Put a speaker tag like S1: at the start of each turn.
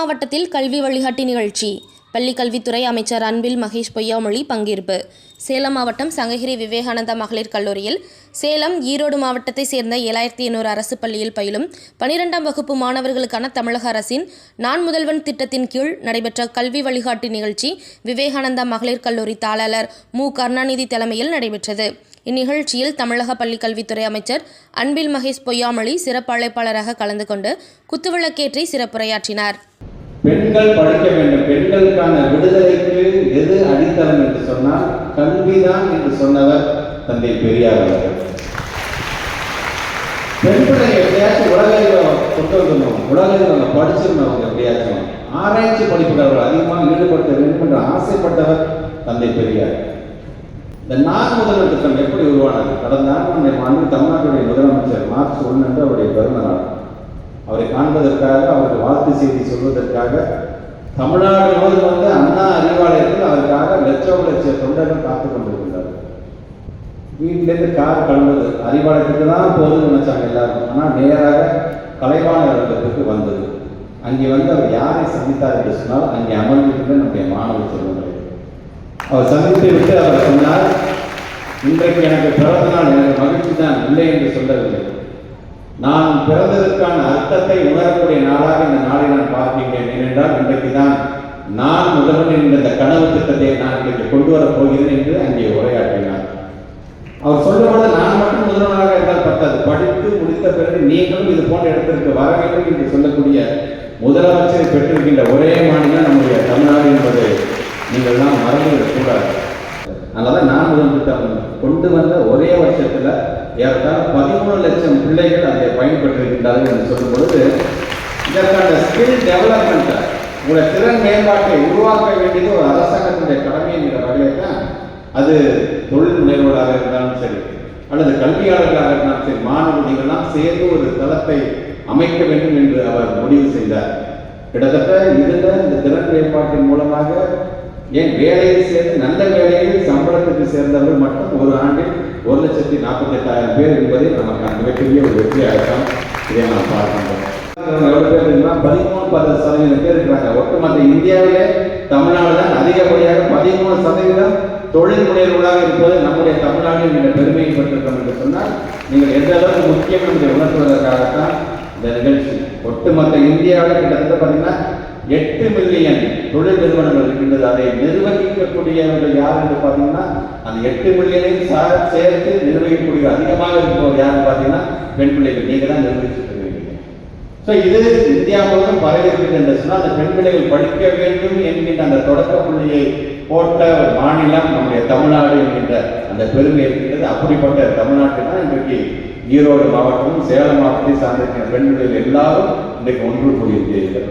S1: மாவட்டத்தில் கல்வி வழிகாட்டி நிகழ்ச்சி. பள்ளி கல்வித்துறை அமைச்சர் அன்பில் மகேஷ் பொய்யாமொழி பங்கேற்பு. சேலம் மாவட்டம் சங்ககிரி விவேகானந்தா மகளிர் கல்லூரியில் சேலம் ஈரோடு மாவட்டத்தை சேர்ந்த ஏழாயிரத்தி எண்ணூறு அரசு பள்ளியில் பயிலும் பனிரெண்டாம் வகுப்பு மாணவர்களுக்கான தமிழக அரசின் நான் முதல்வன் திட்டத்தின் கீழ் நடைபெற்ற கல்வி வழிகாட்டி நிகழ்ச்சி விவேகானந்தா மகளிர் கல்லூரி தாளாளர் மு. கருணாநிதி தலைமையில் நடைபெற்றது. இந்நிகழ்ச்சியில் தமிழக பள்ளிக்கல்வித்துறை அமைச்சர் அன்பில் மகேஷ் பொய்யாமொழி சிறப்பு அழைப்பாளராக கலந்து கொண்டு குத்துவிளக்கேற்றி சிறப்புரையாற்றினார்.
S2: பெண்கள் படிக்க வேண்டும். பெண்களுக்கான விடுதலைக்கு எது அடித்தளம் என்று சொன்னால் கல்விதான் என்று சொன்னவர் தந்தை பெரியார் அவர்கள். பெண் பிள்ளைங்க எப்படியாச்சும் உலகில் கொண்டு வந்துடணும். உலகில் படிச்சிடணும் அவங்க எப்படியாச்சும். ஆராய்ச்சி படிப்புகள் அதிகமாக ஈடுபடுத்த வேண்டும் என்று ஆசைப்பட்டவர் தந்தை பெரியார். இந்த நான் முதல்வர் திட்டம் எப்படி உருவானது கடந்த ஆண்டு நம்முடைய மாநில தமிழ்நாட்டுடைய முதலமைச்சர் மார்ச் ஒன்று அவருடைய பிறந்த நாள். அவரை காண்பதற்காக அவருக்கு வாழ்த்து செய்தி சொல்வதற்காக தமிழ்நாடு முழுவதும் வந்து அண்ணா அறிவாலயத்தில் அவருக்காக லட்சம் லட்ச தொண்டர்கள் காத்து கொண்டிருக்கிறார் வீட்டிலேருந்து கார் கிளம்புது. அறிவாலயத்துக்கு தான் போகுதுன்னு நினைச்சாங்க எல்லாரும். ஆனால் நேராக கலைவாணர் வந்தது. அங்கே வந்து அவர் யாரை சந்தித்தார் என்று சொன்னால் அங்கே அமர்ந்திருந்த நம்முடைய மாணவ செல்வங்களை. அவர் சந்தித்து விட்டு அவர் சொன்னார் இன்றைக்கு எனக்கு பிறந்த நாள் எனக்கு மகிழ்ச்சி தான் இல்லை என்று சொல்லவில்லை. நான் பிறந்ததற்கான அர்த்தத்தை உணரக்கூடிய நாளாக இந்த நாளை நான் பார்க்கின்றேன். ஏனென்றால் இன்றைக்கு தான் நான் முதல்வன் என்ற இந்த கனவு திட்டத்தை நான் இன்றைக்கு கொண்டு வரப் போகிறேன் என்று அங்கே உரையாற்றினார். அவர் சொல்லும்போது நான் மட்டும் முதல்வனாக இருந்தால் பத்தாது. படித்து முடித்த பிறகு நீங்களும் இது போன்ற இடத்திற்கு வர வேண்டும் என்று சொல்லக்கூடிய முதலமைச்சரை பெற்றிருக்கின்ற ஒரே மாநிலம் நம்முடைய தமிழ்நாடு என்பதை நீங்கள் தான் மறந்துவிடக் கூடாது. அதனால நான் முதல் திட்டம் கொண்டு வந்த ஒரே வருஷத்துல ஏறத்தாழ பதிமூணு லட்சம் பிள்ளைகள் அதை பயன்பட்டிருக்கின்றார்கள் என்று சொல்லும் பொழுது இதற்கான ஸ்கில் டெவலப்மெண்ட் உங்களை திறன் மேம்பாட்டை உருவாக்க வேண்டியது ஒரு அரசாங்கத்தினுடைய கடமை என்கிற வகையில் தான் அது தொழில் முனைவோராக இருந்தாலும் சரி அல்லது கல்வியாளர்களாக இருந்தாலும் சரி மாணவர்களெல்லாம் சேர்ந்து ஒரு தளத்தை அமைக்க வேண்டும் என்று அவர் முடிவு செய்தார். கிட்டத்தட்ட இதில் இந்த திறன் மேம்பாட்டின் மூலமாக ஏன் வேலையை சேர்ந்து நல்ல வேலை சம்பளத்துக்கு சேர்ந்தவர்கள் மட்டும் ஒரு ஆண்டில் ஒரு லட்சத்தி நாற்பத்தி எட்டாயிரம் பேர் என்பதை நமக்கு அந்த மிகப்பெரிய ஒரு வெற்றியாகத்தான் இதை நாம் பார்க்கின்றோம். எவ்வளோ பேர் இருக்குன்னா பதிமூணு பத்து சதவீதம் பேர் இருக்கிறாங்க. ஒட்டுமொத்த இந்தியாவிலே தமிழ்நாடு தான் அதிகப்படியாக பதிமூணு சதவீதம் தொழில் முனைவர்களாக இருப்பது நம்முடைய தமிழ்நாட்டில் நீங்கள் பெருமையை பெற்றிருக்கோம் என்று சொன்னால் நீங்கள் எந்த அளவுக்கு முக்கியம் என்று உணர்த்துவதற்காகத்தான் இந்த நிகழ்ச்சி. ஒட்டுமொத்த இந்தியாவில் கிட்டத்தட்ட பார்த்தீங்கன்னா எட்டு மில்லியன் தொழில் நிறுவனங்கள் இருக்கின்றது. அதை நிர்வகிக்கக்கூடியவர்கள் யார் என்று பார்த்தீங்கன்னா அந்த எட்டு மில்லியனையும் சேர்த்து நிர்வகிக்கக்கூடிய அதிகமாக இருப்பவர் யாருன்னு பார்த்தீங்கன்னா பெண் பிள்ளைகள். நீங்கள் தான் நிர்வகிச்சுட்டு இருக்கீங்க. ஸோ இது இந்தியா முழுவதும் பரவி என்று சொன்னால் அந்த பெண் பிள்ளைகள் படிக்க வேண்டும் என்கின்ற அந்த தொடக்க புள்ளியை போட்ட ஒரு மாநிலம் நம்முடைய தமிழ்நாடு என்கின்ற அந்த பெருமை இருக்கின்றது. அப்படிப்பட்ட தமிழ்நாட்டு தான் இன்றைக்கு ஈரோடு மாவட்டமும் சேலம் மாவட்டத்தை சார்ந்திருக்கிற பெண் பிள்ளைகள் எல்லாரும் இன்றைக்கு ஒன்று கூடியிருக்கிறீர்கள்.